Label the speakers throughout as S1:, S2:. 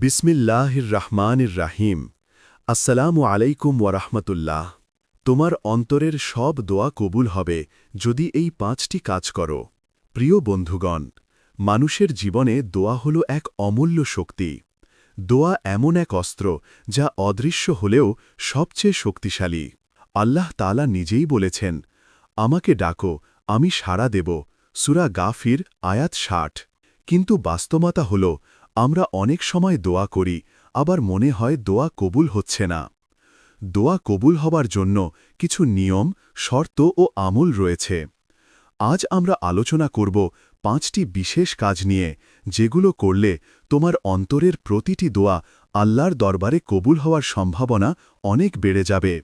S1: বিসমিল্লাহির রহমানির রাহিম আসসালামু আলাইকুম ওয়ারহমতুল্লাহ তোমার অন্তরের সব দোয়া কবুল হবে যদি এই পাঁচটি কাজ করো। প্রিয় বন্ধুগণ, মানুষের জীবনে দোয়া হল এক অমূল্য শক্তি। দোয়া এমন এক অস্ত্র যা অদৃশ্য হলেও সবচেয়ে শক্তিশালী। আল্লাহ তালা নিজেই বলেছেন, আমাকে ডাকো, আমি সাড়া দেব। সুরা গাফির আয়াত ষাট। কিন্তু বাস্তবতা হল আমরা অনেক সময় দোয়া করি, আবার মনে হয় দোয়া কবুল হচ্ছে না। দোয়া কবুল হবার জন্য কিছু নিয়ম, শর্ত ও আমল রয়েছে। আজ আমরা আলোচনা করব পাঁচটি বিশেষ কাজ নিয়ে, যেগুলো করলে তোমার অন্তরের প্রতিটি দোয়া আল্লাহর দরবারে কবুল হওয়ার সম্ভাবনা অনেক বেড়ে যাবে।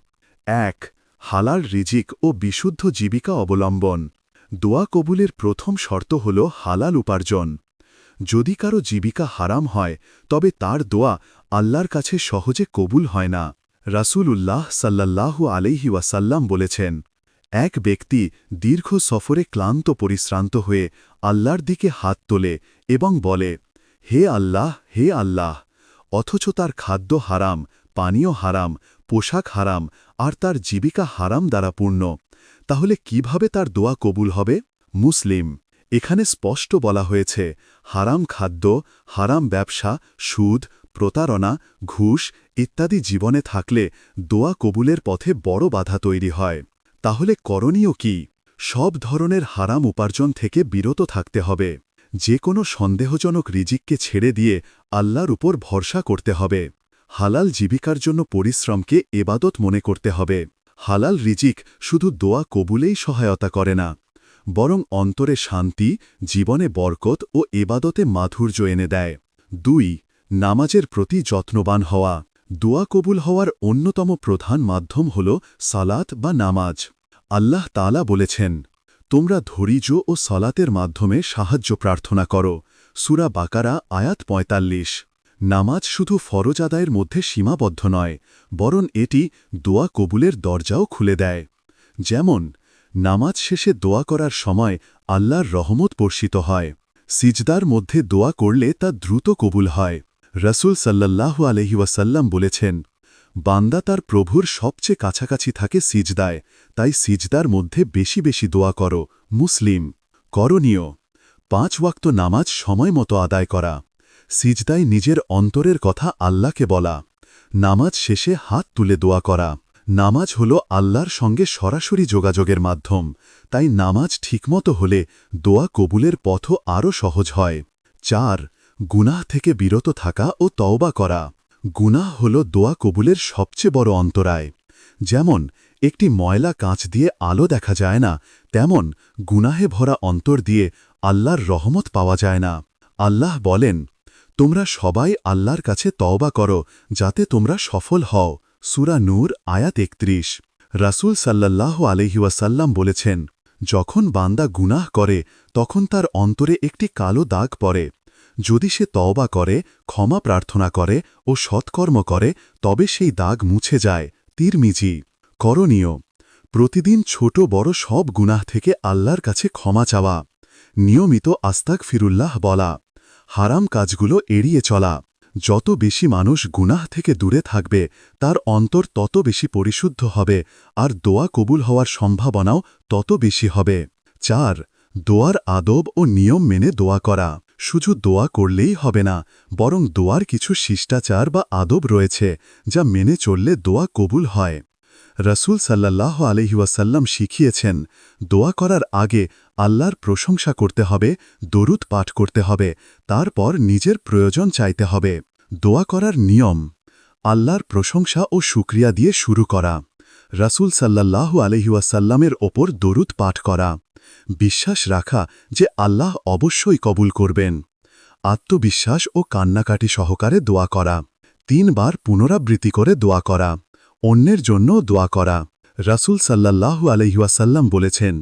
S1: এক, হালাল রিজিক ও বিশুদ্ধ জীবিকা অবলম্বন। দোয়া কবুলের প্রথম শর্ত হল হালাল উপার্জন। যদি কারও জীবিকা হারাম হয়, তবে তার দোয়া আল্লাহর কাছে সহজে কবুল হয় না। রাসূল উল্লাহ সাল্লাল্লাহু আলাইহি ওয়াসাল্লাম বলেছেন, এক ব্যক্তি দীর্ঘ সফরে ক্লান্ত পরিশ্রান্ত হয়ে আল্লাহর দিকে হাত তোলে এবং বলে, হে আল্লাহ হে আল্লাহ, অথচ তার খাদ্য হারাম, পানীয় হারাম, পোশাক হারাম, আর তার জীবিকা হারাম দ্বারা পূর্ণ, তাহলে কীভাবে তার দোয়া কবুল হবে মুসলিম এখানে স্পষ্ট বলা হয়েছে, হারাম খাদ্য, হারাম ব্যবসা, সুদ, প্রতারণা, ঘুষ ইত্যাদি জীবনে থাকলে দোয়া কবুলের পথে বড় বাধা তৈরি হয়। তাহলে করণীয় কি? সব ধরনের হারাম উপার্জন থেকে বিরত থাকতে হবে। যে কোনো সন্দেহজনক রিজিককে ছেড়ে দিয়ে আল্লাহর উপর ভরসা করতে হবে। হালাল জীবিকার জন্য পরিশ্রমকে এবাদত মনে করতে হবে। হালাল রিজিক শুধু দোয়া কবুলেই সহায়তা করে না। বরং অন্তরে শান্তি, জীবনে বরকত ও এবাদতে মাধুর্য এনে দেয়। দুই, নামাজের প্রতি যত্নবান হওয়া। দোয়া কবুল হওয়ার অন্যতম প্রধান মাধ্যম হল সালাত বা নামাজ। আল্লাহ তালা বলেছেন, তোমরা ধৈর্য ও সলাতের মাধ্যমে সাহায্য প্রার্থনা করো। সুরা বাকারা, আয়াত পঁয়তাল্লিশ। নামাজ শুধু ফরজ আদায়ের মধ্যে সীমাবদ্ধ নয়, বরং এটি দোয়া কবুলের দরজাও খুলে দেয়। যেমন নামাজ শেষে দোয়া করার সময় আল্লাহর রহমত বর্ষিত হয়। সিজদার মধ্যে দোয়া করলে তা দ্রুত কবুল হয়। রসুল সাল্লাল্লাহু আলহিউসাল্লাম বলেছেন, বান্দা তার প্রভুর সবচেয়ে কাছাকাছি থাকে সিজদায়, তাই সিজদার মধ্যে বেশি বেশি দোয়া করো, মুসলিম। করণীয়, পাঁচ ওয়াক্ত নামাজ সময় মতো আদায় করা। সিজদায় নিজের অন্তরের কথা আল্লাহকে বলা। নামাজ শেষে হাত তুলে দোয়া করা। নামাজ হল আল্লাহর সঙ্গে সরাসরি যোগাযোগের মাধ্যম, তাই নামাজ ঠিকমতো হলে দোয়া কবুলের পথও আরও সহজ হয়। চার, গুনাহ থেকে বিরত থাকা ও তওবা করা। গুনাহ হল দোয়া কবুলের সবচেয়ে বড় অন্তরায়। যেমন, একটি ময়লা কাঁচ দিয়ে আলো দেখা যায় না, তেমন গুনাহে ভরা অন্তর দিয়ে আল্লাহর রহমত পাওয়া যায় না। আল্লাহ বলেন, তোমরা সবাই আল্লাহর কাছে তওবা করো, যাতে তোমরা সফল হও। সুরা নূর, আয়াত একত্রিশ। রাসুল সাল্লাল্লাহ আলহিউসাল্লাম বলেছেন, যখন বান্দা গুনাহ করে, তখন তার অন্তরে একটি কালো দাগ পড়ে। যদি সে তওবা করে, ক্ষমা প্রার্থনা করে ও সৎকর্ম করে, তবে সেই দাগ মুছে যায়। তিরমিজি, করণীয়, প্রতিদিন ছোট বড় সব গুনাহ থেকে আল্লাহর কাছে ক্ষমা চাওয়া। নিয়মিত আস্তাক ফিরুল্লাহ বলা। হারাম কাজগুলো এড়িয়ে চলা। যত বেশি মানুষ গুনাহ থেকে দূরে থাকবে, তার অন্তর তত বেশি পরিশুদ্ধ হবে, আর দোয়া কবুল হওয়ার সম্ভাবনাও তত বেশি হবে। চার, দোয়ার আদব ও নিয়ম মেনে দোয়া করা। শুধু দোয়া করলেই হবে না, বরং দোয়ার কিছু শিষ্টাচার বা আদব রয়েছে, যা মেনে চললে দোয়া কবুল হয়। রসুল সাল্লাহ আলহিউসাল্লাম শিখিয়েছেন, দোয়া করার আগে আল্লাহর প্রশংসা করতে হবে, দরুদ পাঠ করতে হবে, তারপর নিজের প্রয়োজন চাইতে হবে। দোয়া করার নিয়ম, আল্লাহর প্রশংসা ও সুক্রিয়া দিয়ে শুরু করা। রাসুল সাল্লাল্লাহু আলহিউসাল্লামের ওপর দরুদ পাঠ করা। বিশ্বাস রাখা যে আল্লাহ অবশ্যই কবুল করবেন। আত্মবিশ্বাস ও কান্নাকাটি সহকারে দোয়া করা। তিনবার পুনরাবৃত্তি করে দোয়া করা। অন্যের জন্য দোয়া করা। রাসুল সাল্লাল্লাহু আলহিউসাল্লাম বলেছেন,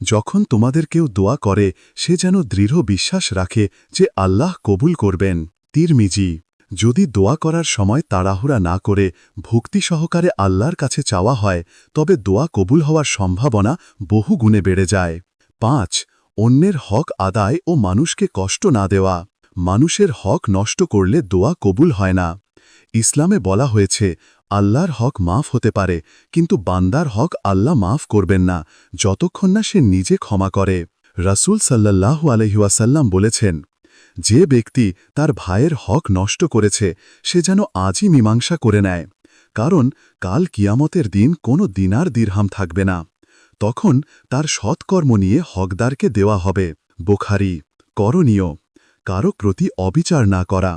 S1: যখন তোমাদের কেউ দোয়া করে, সে যেন দৃঢ় বিশ্বাস রাখে যে আল্লাহ কবুল করবেন। তিরমিজি, যদি দোয়া করার সময় তাড়াহুড়া না করে ভক্তি সহকারে আল্লাহর কাছে চাওয়া হয়, তবে দোয়া কবুল হওয়ার সম্ভাবনা বহু গুণে বেড়ে যায়। পাঁচ, অন্যের হক আদায় ও মানুষকে কষ্ট না দেওয়া। মানুষের হক নষ্ট করলে দোয়া কবুল হয় না। ইসলামে বলা হয়েছে আল্লাহর হক মাফ হতে পারে, কিন্তু বান্দার হক আল্লাহ মাফ করবেন না, যতক্ষণ না সে নিজে ক্ষমা করে। রাসূল সাল্লাল্লাহু আলহিউসাল্লাম বলেছেন, যে ব্যক্তি তার ভাইয়ের হক নষ্ট করেছে, সে যেন আজই মীমাংসা করে নেয়, কারণ কাল কিয়ামতের দিন কোনো দিনার দিরহাম থাকবে না। তখন তার সৎকর্ম নিয়ে হকদারকে দেওয়া হবে। বোখারি, করণীয়, কারও প্রতি অবিচার না করা।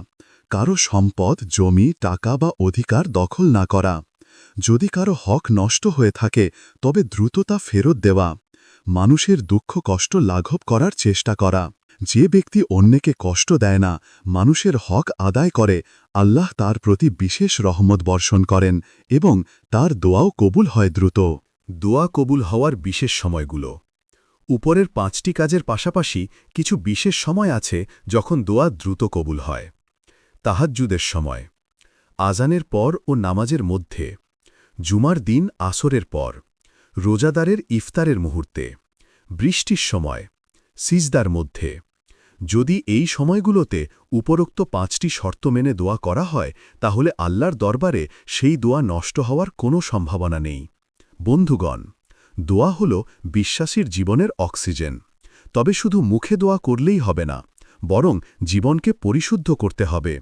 S1: কারও সম্পদ, জমি, টাকা বা অধিকার দখল না করা। যদি কারও হক নষ্ট হয়ে থাকে, তবে দ্রুততা ফেরত দেওয়া। মানুষের দুঃখ, কষ্ট লাঘব করার চেষ্টা করা। যে ব্যক্তি অন্যকে কষ্ট দেয় না, মানুষের হক আদায় করে, আল্লাহ তার প্রতি বিশেষ রহমত বর্ষণ করেন এবং তার দোয়াও কবুল হয় দ্রুত। দোয়া কবুল হওয়ার বিশেষ সময়গুলো। উপরের পাঁচটি কাজের পাশাপাশি কিছু বিশেষ সময় আছে যখন দোয়া দ্রুত কবুল হয়। তাহাজ্জুদের সময়, আজানের পর ও নামাজের মধ্যে, জুমার দিন আসরের পর, রোজাদারের ইফতারের মুহূর্তে, বৃষ্টির সময়, সিজদার মধ্যে, যদি এই সময়গুলোতে উপরোক্ত পাঁচটি শর্ত মেনে দোয়া করা হয়, তাহলে আল্লাহর দরবারে সেই দোয়া নষ্ট হওয়ার কোনো সম্ভাবনা নেই। বন্ধুগণ, দোয়া হল বিশ্বাসীর জীবনের অক্সিজেন। তবে শুধু মুখে দোয়া করলেই হবে না, বরং জীবনকে পরিশুদ্ধ করতে হবে।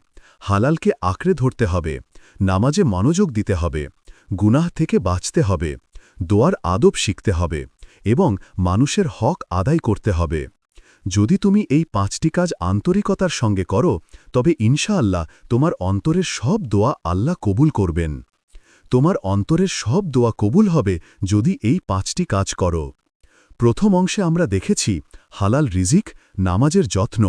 S1: হালালকে আঁকড়ে ধরতে হবে, নামাজে মনোযোগ দিতে হবে, গুনাহ থেকে বাঁচতে হবে, দোয়ার আদব শিখতে হবে এবং মানুষের হক আদায় করতে হবে। যদি তুমি এই পাঁচটি কাজ আন্তরিকতার সঙ্গে করো, তবে ইনশাআল্লাহ তোমার অন্তরের সব দোয়া আল্লাহ কবুল করবেন। তোমার অন্তরের সব দোয়া কবুল হবে যদি এই পাঁচটি কাজ করো। প্রথম অংশে আমরা দেখেছি, হালাল রিজিক, নামাজের যত্ন,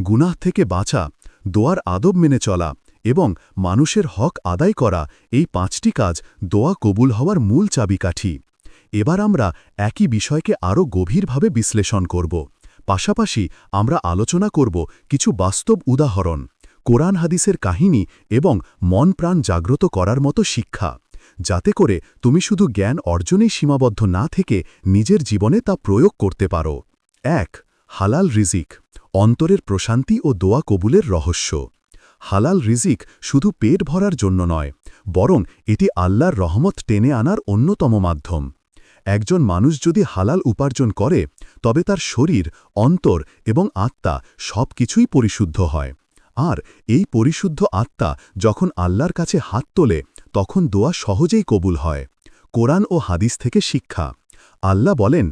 S1: গুনাহ থেকে বাঁচা দোয়ার আদব মেনে চলা এবং মানুষের হক আদায় করা এই পাঁচটি কাজ দোয়া কবুল হওয়ার মূল চাবিকাঠি। এবার আমরা একই বিষয়কে আরও গভীরভাবে বিশ্লেষণ করব। পাশাপাশি আমরা আলোচনা করব কিছু বাস্তব উদাহরণ, কোরআন হাদিসের কাহিনী এবং মন প্রাণ জাগ্রত করার মতো শিক্ষা, যাতে করে তুমি শুধু জ্ঞান অর্জনেই সীমাবদ্ধ না থেকে নিজের জীবনে তা প্রয়োগ করতে পারো। এক হালাল রিজিক, অন্তরের প্রশান্তি ও দোয়া কবুলের রহস্য। হালাল রিজিক শুধু পেট ভরার জন্য নয়, বরং এটি আল্লাহর রহমত টেনে আনার অন্যতম মাধ্যম। একজন মানুষ যদি হালাল উপার্জন করে, তবে তার শরীর, অন্তর এবং আত্মা সব কিছুই পরিশুদ্ধ হয়। আর এই পরিশুদ্ধ আত্মা যখন আল্লাহর কাছে হাত তোলে, তখন দোয়া সহজেই কবুল হয়। কোরআন ও হাদিস থেকে শিক্ষা। আল্লাহ বলেন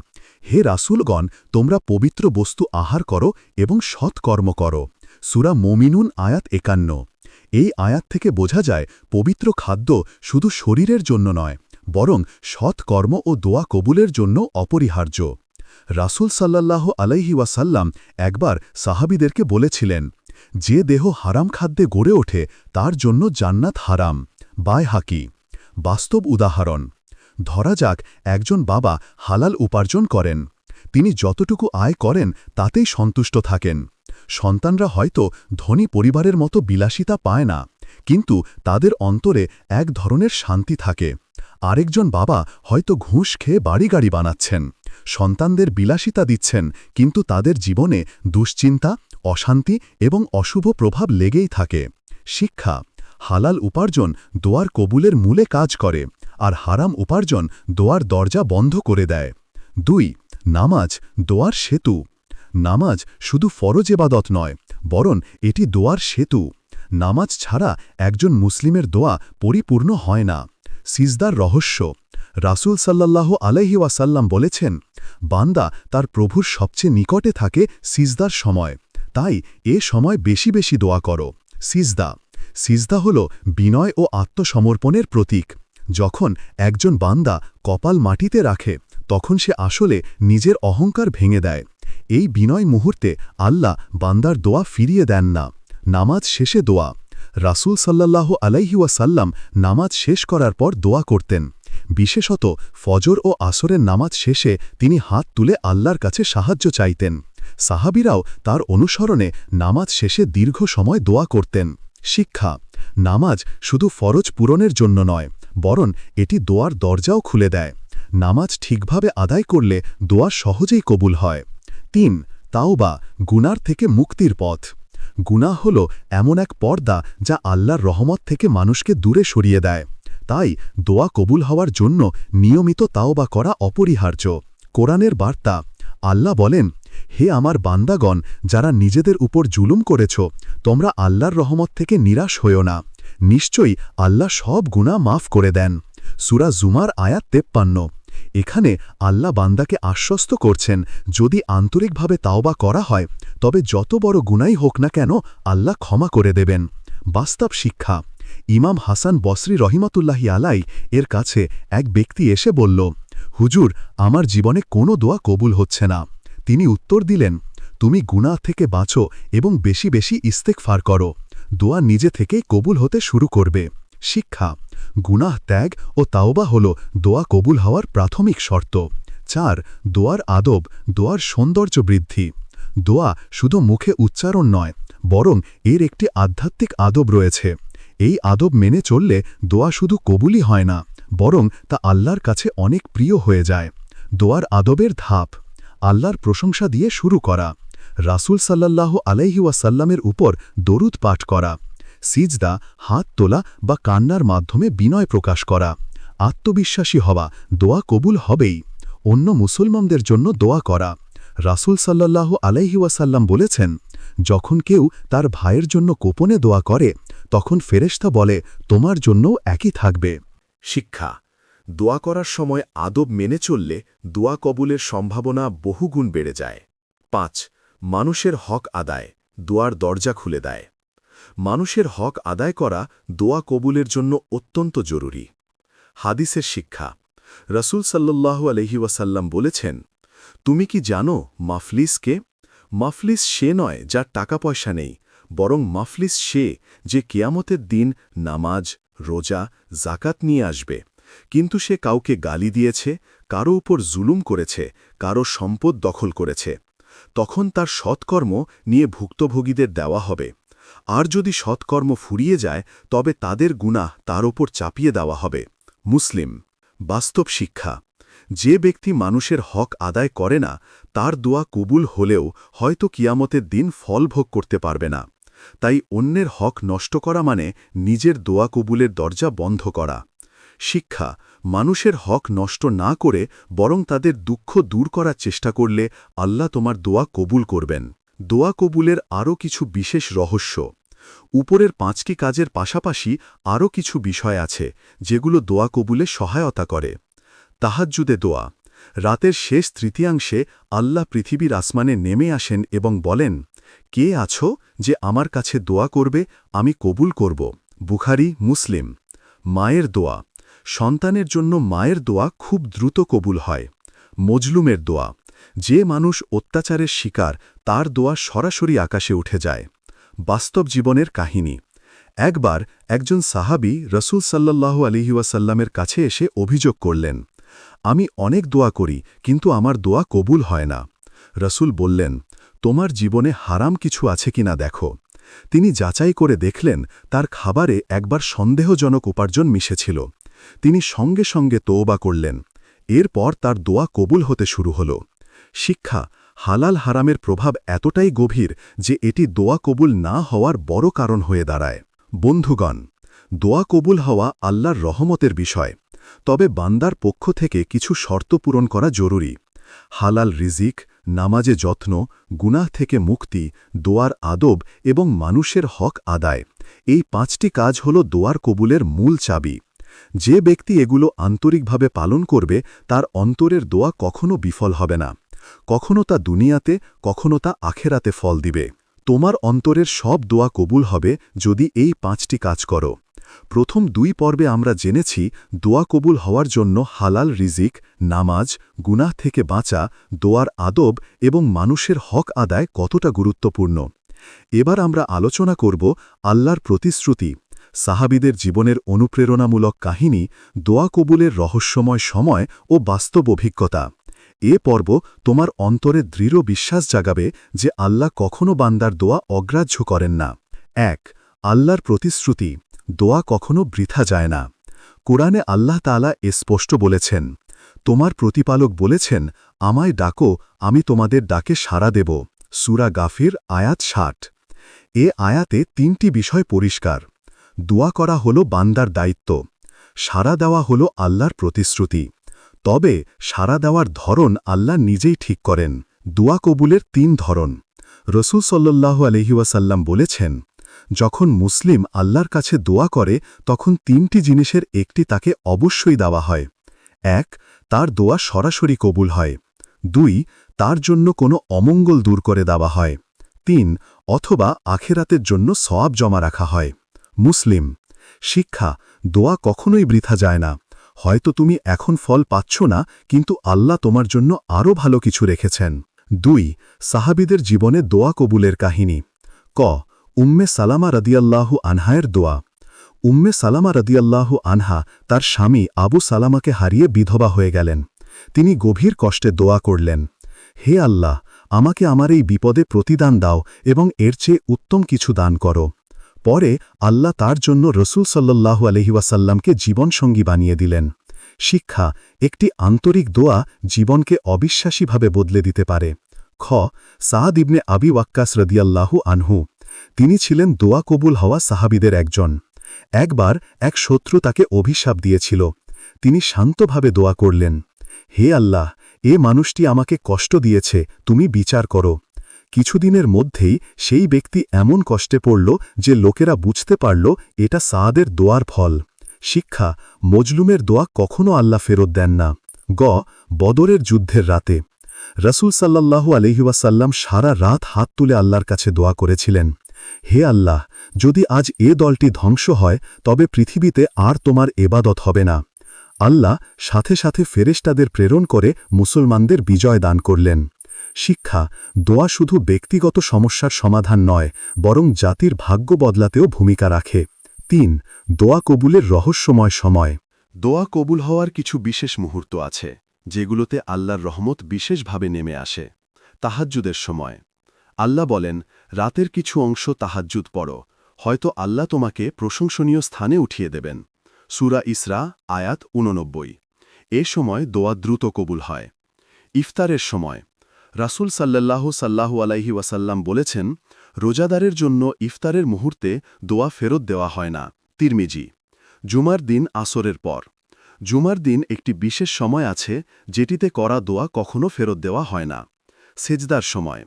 S1: হে রাসুলগণ, তোমরা পবিত্র বস্তু আহার করো এবং সৎকর্ম করো। সুরা মমিনুন আয়াত একান্ন। এই আয়াত থেকে বোঝা যায়, পবিত্র খাদ্য শুধু শরীরের জন্য নয়, বরং সৎ কর্ম ও দোয়া কবুলের জন্য অপরিহার্য। রাসুল সাল্লাল্লাহ আলাইহি ওয়াসাল্লাম একবার সাহাবিদেরকে বলেছিলেন, যে দেহ হারাম খাদ্যে গড়ে ওঠে, তার জন্য জান্নাত হারাম। বায় হাকি। বাস্তব উদাহরণ ধরা যাক একজন বাবা হালাল উপার্জন করেন। তিনি যতটুকু আয় করেন, তাতেই সন্তুষ্ট থাকেন। সন্তানরা হয়তো ধনী পরিবারের মতো বিলাসিতা পায় না, কিন্তু তাদের অন্তরে এক ধরনের শান্তি থাকে। আরেকজন বাবা হয়তো ঘুষ খেয়ে বাড়ি গাড়ি বানাচ্ছেন, সন্তানদের বিলাসিতা দিচ্ছেন, কিন্তু তাদের জীবনে দুশ্চিন্তা, অশান্তি এবং অশুভ প্রভাব লেগেই থাকে। শিক্ষা, হালাল উপার্জন দোয়ার কবুলের মূলে কাজ করে। আর হারাম উপার্জন দোয়ার দরজা বন্ধ করে দেয়। দুই, নামাজ দোয়ার সেতু। নামাজ শুধু ফরজ এবাদত নয়, বরং এটি দোয়ার সেতু। নামাজ ছাড়া একজন মুসলিমের দোয়া পরিপূর্ণ হয় না। সিজদার রহস্য। রাসুল সাল্লাহ আলাইহি ওয়াসাল্লাম বলেছেন, বান্দা তার প্রভুর সবচেয়ে নিকটে থাকে সিজদার সময়। তাই এ সময় বেশি বেশি দোয়া করো। সিজদা। সিজদা হল বিনয় ও আত্মসমর্পণের প্রতীক। যখন একজন বান্দা কপাল মাটিতে রাখে, তখন সে আসলে নিজের অহংকার ভেঙে দেয়। এই বিনয় মুহূর্তে আল্লাহ বান্দার দোয়া ফিরিয়ে দেন না। নামাজ শেষে দোয়া। রাসুল সাল্লাহ আলাইহিওয়াসাল্লাম নামাজ শেষ করার পর দোয়া করতেন। বিশেষত ফজর ও আসরের নামাজ শেষে তিনি হাত তুলে আল্লাহর কাছে সাহায্য চাইতেন। সাহাবিরাও তার অনুসরণে নামাজ শেষে দীর্ঘ সময় দোয়া করতেন। শিক্ষা। নামাজ শুধু ফরজ পূরণের জন্য নয় বরং এটি দোয়ার দরজাও খুলে দেয়। নামাজ ঠিকভাবে আদায় করলে দোয়া সহজেই কবুল হয়। তিন, তাওবা গুনার থেকে মুক্তির পথ। গুনা হল এমন এক পর্দা যা আল্লাহর রহমত থেকে মানুষকে দূরে সরিয়ে দেয়। তাই দোয়া কবুল হওয়ার জন্য নিয়মিত তাওবা করা অপরিহার্য। কোরআনের বার্তা, আল্লাহ বলেন, হে আমার বান্দাগণ, যারা নিজেদের উপর জুলুম করেছ, তোমরা আল্লাহর রহমত থেকে নিরাশ হইও না। নিশ্চয়ই আল্লাহ সব গুণা মাফ করে দেন। সুরা জুমার আয়াত তেপ্পান্ন। এখানে আল্লাহ বান্দাকে আশ্বস্ত করছেন, যদি আন্তরিকভাবে তাওবা করা হয়, তবে যত বড় গুনাই হোক না কেন আল্লাহ ক্ষমা করে দেবেন। বাস্তব শিক্ষা। ইমাম হাসান বসরি রহিমতুল্লাহি আলাই এর কাছে এক ব্যক্তি এসে বলল, হুজুর, আমার জীবনে কোনো দোয়া কবুল হচ্ছে না। তিনি উত্তর দিলেন, তুমি গুনাহ থেকে বাঁচো এবং বেশি বেশি ইস্তেকফার করো। দোয়া নিজে থেকেই কবুল হতে শুরু করবে। শিক্ষা, গুনাহ ত্যাগ ও তাওবা হল দোয়া কবুল হওয়ার প্রাথমিক শর্ত। চার, দোয়ার আদব, দোয়ার সৌন্দর্য বৃদ্ধি। দোয়া শুধু মুখে উচ্চারণ নয়, বরং এর একটি আধ্যাত্মিক আদব রয়েছে। এই আদব মেনে চললে দোয়া শুধু কবুলই হয় না, বরং তা আল্লাহর কাছে অনেক প্রিয় হয়ে যায়। দোয়ার আদবের ধাপ, আল্লাহর প্রশংসা দিয়ে শুরু করা। রাসূল সাল্লাল্লাহু আলাইহি ওয়াসাল্লামের উপর দরুদ পাঠ করা, সিজদা, হাত তোলা বা কান্নার মাধ্যমে বিনয় প্রকাশ করা, আত্মবিশ্বাসী হওয়া, দোয়া কবুল হবেই। অন্য মুসলমানদের জন্য দোয়া করা। রাসূল সাল্লাল্লাহু আলাইহি ওয়াসাল্লাম বলেছেন, যখন কেউ তার ভাইয়ের জন্য গোপনে দোয়া করে, তখন ফেরেশতা বলে, তোমার জন্যও একই থাকবে।
S2: শিক্ষা, দোয়া করার সময় আদব মেনে চললে দোয়া কবুলের সম্ভাবনা বহুগুণ বেড়ে যায়। পাঁচ মানুষের হক আদায়, দোয়ার দরজা খুলে দেয়। মানুষের হক আদায় করা দোয়া কবুলের জন্য অত্যন্ত জরুরি। হাদিসের শিক্ষা। রসুল সাল্লাল্লাহু আলহি ওয়াসাল্লাম বলেছেন, তুমি কি জানো মাফলিসকে মাফলিস সে নয় যার টাকা পয়সা নেই, বরং মাফলিস সে যে কেয়ামতের দিন নামাজ, রোজা জাকাত নিয়ে আসবে। কিন্তু সে কাউকে গালি দিয়েছে, কারও উপর জুলুম করেছে, কারও সম্পদ দখল করেছে। তখন তার সৎকর্ম নিয়ে ভুক্তভোগীদের দেওয়া হবে। আর যদি সৎকর্ম ফুরিয়ে যায়, তবে তাদের গুনাহ তার ওপর চাপিয়ে দেওয়া হবে। মুসলিম, বাস্তব শিক্ষা। যে ব্যক্তি মানুষের হক আদায় করে না, তার দোয়া কবুল হলেও হয়তো কিয়ামতের দিন ফল ভোগ করতে পারবে না। তাই অন্যের হক নষ্ট করা মানে নিজের দোয়া কবুলের দরজা বন্ধ করা। শিক্ষা মানুষের হক নষ্ট না করে বরং তাদের দুঃখ দূর করার চেষ্টা করলে আল্লাহ তোমার দোয়া কবুল করবেন। দোয়া কবুলের আরও কিছু বিশেষ রহস্য। উপরের পাঁচটি কাজের পাশাপাশি আরও কিছু বিষয় আছে, যেগুলো দোয়া কবুলে সহায়তা করে। তাহাজ্জুদে দোয়া। রাতের শেষ তৃতীয়াংশে আল্লাহ পৃথিবীর আসমানে নেমে আসেন এবং বলেন, কে আছো যে আমার কাছে দোয়া করবে, আমি কবুল করব? বুখারি, মুসলিম। মায়ের দোয়া। সন্তানের জন্য মায়ের দোয়া খুব দ্রুত কবুল হয়। মজলুমের দোয়া, যে মানুষ অত্যাচারের শিকার, তার দোয়া সরাসরি আকাশে উঠে যায়। বাস্তব জীবনের কাহিনী, একবার একজন সাহাবি রসুল সাল্লাল্লাহু আলিহাসাল্লামের কাছে এসে অভিযোগ করলেন, আমি অনেক দোয়া করি, কিন্তু আমার দোয়া কবুল হয় না। রসুল বললেন, তোমার জীবনে হারাম কিছু আছে কিনা দেখো। তিনি যাচাই করে দেখলেন, তার খাবারে একবার সন্দেহজনক উপার্জন মিশেছিল। তিনি সঙ্গে সঙ্গে তোবা করলেন। এরপর তার দোয়া কবুল হতে শুরু হল। শিক্ষা, হালাল হারামের প্রভাব এতটাই গভীর যে এটি দোয়া কবুল না হওয়ার বড় কারণ হয়ে দাঁড়ায়। বন্ধুগণ, দোয়া কবুল হওয়া আল্লাহর রহমতের বিষয়। তবে বান্দার পক্ষ থেকে কিছু শর্ত পূরণ করা জরুরি। হালাল রিজিক, নামাজে যত্ন, গুনাহ থেকে মুক্তি, দোয়ার আদব এবং মানুষের হক আদায়। এই পাঁচটি কাজ হল দোয়ার কবুলের মূল চাবি। যে ব্যক্তি এগুলো আন্তরিকভাবে পালন করবে, তার অন্তরের দোয়া কখনো বিফল হবে না। কখনো তা দুনিয়াতে, কখনো তা আখেরাতে ফল দিবে। তোমার অন্তরের সব দোয়া কবুল হবে যদি এই পাঁচটি কাজ করো। প্রথম দুই পর্বে আমরা জেনেছি, দোয়া কবুল হওয়ার জন্য হালাল রিজিক, নামাজ, গুনাহ থেকে বাঁচা, দোয়ার আদব এবং মানুষের হক আদায় কতটা গুরুত্বপূর্ণ। এবার আমরা আলোচনা করব আল্লাহর প্রতিশ্রুতি সাহাবিদের জীবনের অনুপ্রেরণামূলক কাহিনী, দোয়া কবুলের রহস্যময় সময় ও বাস্তব অভিজ্ঞতা। এ পর্ব তোমার অন্তরে দৃঢ় বিশ্বাস জাগাবে যে আল্লাহ কখনো বান্দার দোয়া অগ্রাহ্য করেন না। এক, আল্লাহর প্রতিশ্রুতি, দোয়া কখনো বৃথা যায় না। কোরআনে আল্লাহ তালা এ স্পষ্ট বলেছেন, তোমার প্রতিপালক বলেছেন, আমায় ডাকো, আমি তোমাদের ডাকে সাড়া দেব। সুরা গাফির, আয়াত ষাট। এ আয়াতে তিনটি বিষয় পরিষ্কার। দোয়া করা হল বান্দার দায়িত্ব, সাড়া দেওয়া হল আল্লাহর প্রতিশ্রুতি। তবে সাড়া দেওয়ার ধরন আল্লাহ নিজেই ঠিক করেন। দোয়া কবুলের তিন ধরন। রসুল সাল্লাহ আলহিউসাল্লাম বলেছেন, যখন মুসলিম আল্লাহর কাছে দোয়া করে, তখন তিনটি জিনিসের একটি তাকে অবশ্যই দেওয়া হয়। এক, তার দোয়া সরাসরি কবুল হয়। দুই, তার জন্য কোনো অমঙ্গল দূর করে দেওয়া হয়। তিন, অথবা আখেরাতের জন্য সওয়াব জমা রাখা হয়। মুসলিম, শিক্ষা, দোয়া কখনোই বৃথা যায় না। হয়তো তুমি এখন ফল পাচ্ছ না, কিন্তু আল্লাহ তোমার জন্য আরও ভালো কিছু রেখেছেন। দুই, সাহাবিদের জীবনে দোয়া কবুলের কাহিনী। ক, উম্মে সালামা রদিয়াল্লাহু আনহায়ের দোয়া। উম্মে সালামা রদিয়াল্লাহু আনহা তার স্বামী আবু সালামাকে হারিয়ে বিধবা হয়ে গেলেন। তিনি গভীর কষ্টে দোয়া করলেন, হে আল্লাহ, আমাকে আমার এই বিপদে প্রতিদান দাও এবং এর চেয়ে উত্তম কিছু দান করো। পরে আল্লাহ তার জন্য রসুল সাল্লাল্লাহু আলহিওয়াসাল্লামকে জীবনসঙ্গী বানিয়ে দিলেন। শিক্ষা একটি আন্তরিক দোয়া জীবনকে অবিশ্বাসীভাবে বদলে দিতে পারে। খ সাদ ইবনে আবি ওয়াক্কাস রদিয়াল্লাহু আনহু। তিনি ছিলেন দোয়া কবুল হওয়া সাহাবিদের একজন। একবার এক শত্রু তাকে অভিশাপ দিয়েছিল। তিনি শান্তভাবে দোয়া করলেন, হে আল্লাহ, এ মানুষটি আমাকে কষ্ট দিয়েছে, তুমি বিচার করো। কিছুদিনের মধ্যেই সেই ব্যক্তি এমন কষ্টে পড়ল যে লোকেরা বুঝতে পারল এটা সাদের দোয়ার ফল। শিক্ষা, মজলুমের দোয়া কখনও আল্লাহ ফেরত দেন না। গ, বদরের যুদ্ধের রাতে। রসুল সাল্লাল্লাহু আলহিউসাল্লাম সারা রাত হাত তুলে আল্লাহর কাছে দোয়া করেছিলেন, হে আল্লাহ, যদি আজ এ দলটি ধ্বংস হয়, তবে পৃথিবীতে আর তোমার এবাদত হবে না। আল্লাহ সাথে সাথে ফেরেশতাদের প্রেরণ করে মুসলমানদের বিজয় দান করলেন। শিক্ষা, দোয়া শুধু ব্যক্তিগত সমস্যার সমাধান নয়, বরং জাতির ভাগ্য বদলাতেও ভূমিকা রাখে। তিন, দোয়া কবুলের রহস্যময় সময়।
S1: দোয়া কবুল হওয়ার কিছু বিশেষ মুহূর্ত আছে, যেগুলোতে আল্লাহর রহমত বিশেষভাবে নেমে আসে। তাহাজ্জুদের সময়। আল্লাহ বলেন, রাতের কিছু অংশ তাহাজ্জুদ পড়ো, হয়তো আল্লাহ তোমাকে প্রশংসনীয় স্থানে উঠিয়ে দেবেন। সুরা ইসরা, আয়াত উননব্বই এ সময় দোয়া দ্রুত কবুল হয়। ইফতারের সময়। রাসুল সাল্লাল্লাহু সাল্লাহু আলাইহি ওয়াসাল্লাম বলেছেন, রোজাদারের জন্য ইফতারের মুহূর্তে দোয়া ফেরত দেওয়া হয় না। তিরমিজি, জুমার দিন আসরের পর। জুমার দিন একটি বিশেষ সময় আছে যেটিতে করা দোয়া কখনও ফেরত দেওয়া হয় না। সেজদার সময়।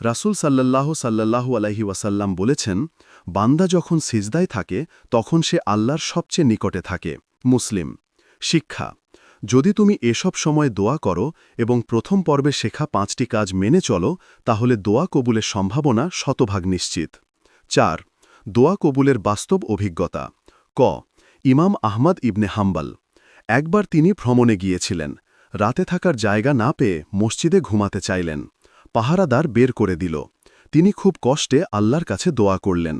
S1: রাসুল সাল্লাহ সাল্লাহু আলাইহি ওয়াসাল্লাম বলেছেন, বান্দা যখন সিজদায় থাকে, তখন সে আল্লাহর সবচেয়ে নিকটে থাকে। মুসলিম, শিক্ষা যদি তুমি এসব সময় দোয়া করো এবং প্রথম পর্বে শেখা পাঁচটি কাজ মেনে চলো, তাহলে দোয়া কবুলের সম্ভাবনা শতভাগ নিশ্চিত। চার, দোয়া কবুলের বাস্তব অভিজ্ঞতা। ক, ইমাম আহমদ ইবনে হাম্বাল। একবার তিনি ভ্রমণে গিয়েছিলেন। রাতে থাকার জায়গা না পেয়ে মসজিদে ঘুমাতে চাইলেন। পাহারাদার বের করে দিল। তিনি খুব কষ্টে আল্লাহর কাছে দোয়া করলেন।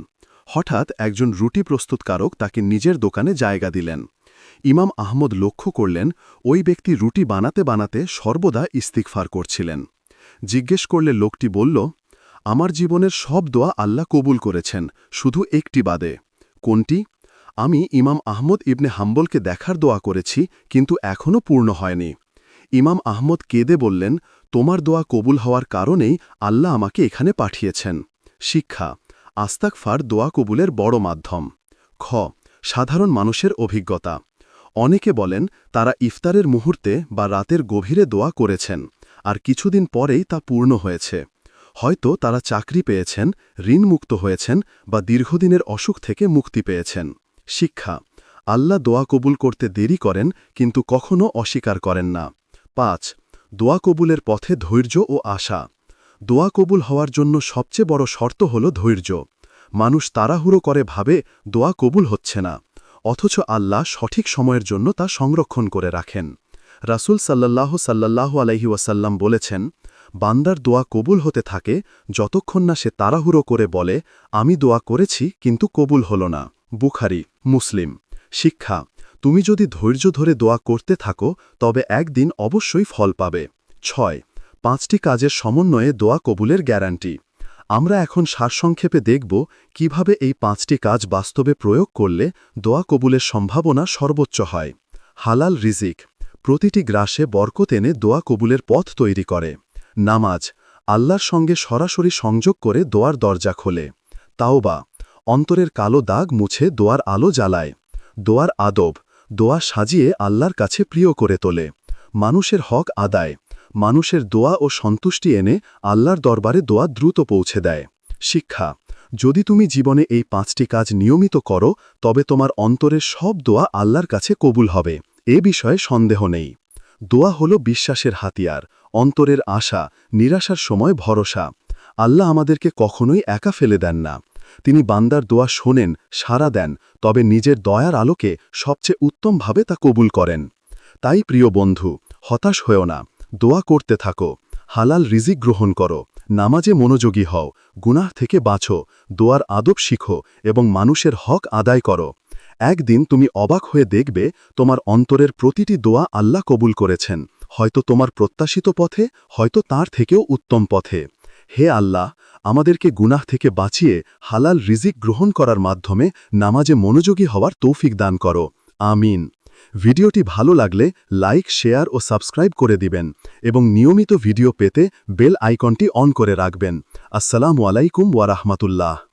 S1: হঠাৎ একজন রুটি প্রস্তুতকারক তাকে নিজের দোকানে জায়গা দিলেন। ইমাম আহমদ লক্ষ্য করলেন, ওই ব্যক্তি রুটি বানাতে বানাতে সর্বদা ইস্তিকফার করছিলেন। জিজ্ঞেস করলে লোকটি বলল, আমার জীবনের সব দোয়া আল্লাহ কবুল করেছেন, শুধু একটি বাদে। কোনটি? আমি ইমাম আহমদ ইবনে হাম্বলকে দেখার দোয়া করেছি, কিন্তু এখনও পূর্ণ হয়নি। ইমাম আহমদ কেদে বললেন, তোমার দোয়া কবুল হওয়ার কারণেই আল্লাহ আমাকে এখানে পাঠিয়েছেন। শিক্ষা আস্তাকফার দোয়া কবুলের বড় মাধ্যম। খ, সাধারণ মানুষের অভিজ্ঞতা। অনেকে বলেন, তারা ইফতারের মুহূর্তে বা রাতের গভীরে দোয়া করেছেন, আর কিছুদিন পরেই তা পূর্ণ হয়েছে। হয়তো তারা চাকরি পেয়েছেন, ঋণমুক্ত হয়েছেন বা দীর্ঘদিনের অসুখ থেকে মুক্তি পেয়েছেন। শিক্ষা, আল্লাহ দোয়া কবুল করতে দেরি করেন, কিন্তু কখনও অস্বীকার করেন না। পাঁচ, দোয়া কবুলের পথে ধৈর্য ও আশা। দোয়া কবুল হওয়ার জন্য সবচেয়ে বড় শর্ত হল ধৈর্য। মানুষ তাড়াহুড়ো করে ভাবে, দোয়া কবুল হচ্ছে না। অথচ আল্লাহ সঠিক সময়ের জন্য তা সংরক্ষণ করে রাখেন। রাসুল সাল্লাল্লাহু সাল্লাল্লাহু আলহি ওয়াসাল্লাম বলেছেন, বান্দার দোয়া কবুল হতে থাকে যতক্ষণ না সে তাড়াহুড়ো করে বলে, আমি দোয়া করেছি, কিন্তু কবুল হল না। বুখারি, মুসলিম। শিক্ষা, তুমি যদি ধৈর্য ধরে দোয়া করতে থাকো, তবে একদিন অবশ্যই ফল পাবে। ছয়, পাঁচটি কাজের সমন্বয়ে দোয়া কবুলের গ্যারান্টি। আমরা এখন সারসংক্ষেপে দেখব কীভাবে এই পাঁচটি কাজ বাস্তবে প্রয়োগ করলে দোয়া কবুলের সম্ভাবনা সর্বোচ্চ হয়। হালাল রিজিক। প্রতিটি গ্রাসে বরকত এনে দোয়া কবুলের পথ তৈরি করে। নামাজ। আল্লাহর সঙ্গে সরাসরি সংযোগ করে দোয়ার দরজা খোলে। তাওবা। অন্তরের কালো দাগ মুছে দোয়ার আলো জ্বালায়। দোয়ার আদব। দোয়া সাজিয়ে আল্লাহর কাছে প্রিয় করে তোলে। মানুষের হক আদায়। মানুষের দোয়া ও সন্তুষ্টি এনে আল্লাহর দরবারে দোয়া দ্রুত পৌঁছে দেয়। শিক্ষা, যদি তুমি জীবনে এই পাঁচটি কাজ নিয়মিত করো, তবে তোমার অন্তরের সব দোয়া আল্লাহর কাছে কবুল হবে, এ বিষয়ে সন্দেহ নেই। দোয়া হল বিশ্বাসের হাতিয়ার, অন্তরের আশা, নিরাশার সময় ভরসা। আল্লাহ আমাদেরকে কখনোই একা ফেলে দেন না। তিনি বান্দার দোয়া শোনেন, সাড়া দেন, তবে নিজের দয়ার আলোকে সবচেয়ে উত্তমভাবে তা কবুল করেন। তাই প্রিয় বন্ধু, হতাশ হয়েও না। দোয়া করতে থাকো, হালাল রিজিক গ্রহণ করো, নামাজে মনোযোগী হও, গুনাহ থেকে বাঁচো, দোয়ার আদব শিখো এবং মানুষের হক আদায় করো। একদিন তুমি অবাক হয়ে দেখবে তোমার অন্তরের প্রতিটি দোয়া আল্লাহ কবুল করেছেন, হয়তো তোমার প্রত্যাশিত পথে, হয়তো তার থেকেও উত্তম পথে। হে আল্লাহ, আমাদেরকে গুনাহ থেকে বাঁচিয়ে হালাল রিজিক গ্রহণ করার মাধ্যমে নামাজে মনোযোগী হওয়ার তৌফিক দান করো। আমিন। ভিডিওটি ভালো লাগলে লাইক, শেয়ার ও সাবস্ক্রাইব করে দিবেন এবং নিয়মিত ভিডিও পেতে বেল আইকনটি অন করে রাখবেন। আসসালামু আলাইকুম ওয়ারাহমাতুল্লাহ